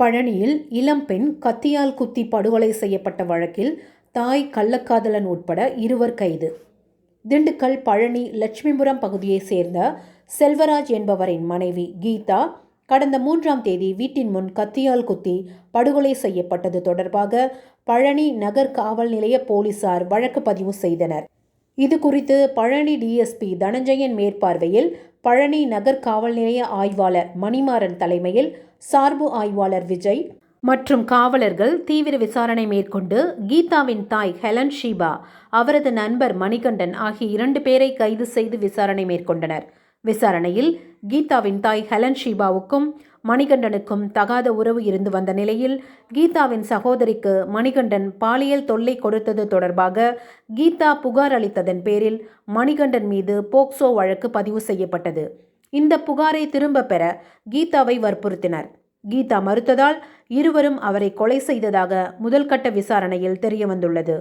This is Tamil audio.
பழனியில் இளம்பெண் கத்தியால் குத்தி படுகொலை செய்யப்பட்ட வழக்கில் தாய் கள்ளக்காதலன் உட்பட இருவர் கைது. திண்டுக்கல் பழனி லட்சுமிபுரம் பகுதியைச் சேர்ந்த செல்வராஜ் என்பவரின் மனைவி கீதா கடந்த மூன்றாம் தேதி வீட்டின் முன் கத்தியால் குத்தி படுகொலை செய்யப்பட்டது தொடர்பாக பழனி நகர் காவல் நிலைய போலீசார் வழக்கு பதிவு செய்தனர். இது குறித்து பழனி டிஎஸ்பி தனஞ்சயன் மேற்பார்வையில் பழனி நகர் காவல் நிலைய ஆய்வாளர் மணிமாறன் தலைமையில் சார்பு ஆய்வாளர் விஜய் மற்றும் காவலர்கள் தீவிர விசாரணை மேற்கொண்டு கீதாவின் தாய் ஹெலன் ஷீபா அவரது நண்பர் மணிகண்டன் ஆகிய இரண்டு பேரை கைது செய்து விசாரணை மேற்கொண்டனர். விசாரணையில் கீதாவின் தாய் ஹெலன் ஷீபாவுக்கும் மணிகண்டனுக்கும் தகாத உறவு இருந்து வந்த நிலையில் கீதாவின் சகோதரிக்கு மணிகண்டன் பாலியல் தொல்லை கொடுத்தது தொடர்பாக கீதா புகார் அளித்ததன் பேரில் மணிகண்டன் மீது போக்சோ வழக்கு பதிவு செய்யப்பட்டது. இந்த புகாரை திரும்ப பெற கீதாவை வற்புறுத்தினர். கீதா மறுத்ததால் இருவரும் அவரை கொலை செய்ததாக முதல்கட்ட விசாரணையில் தெரியவந்துள்ளது.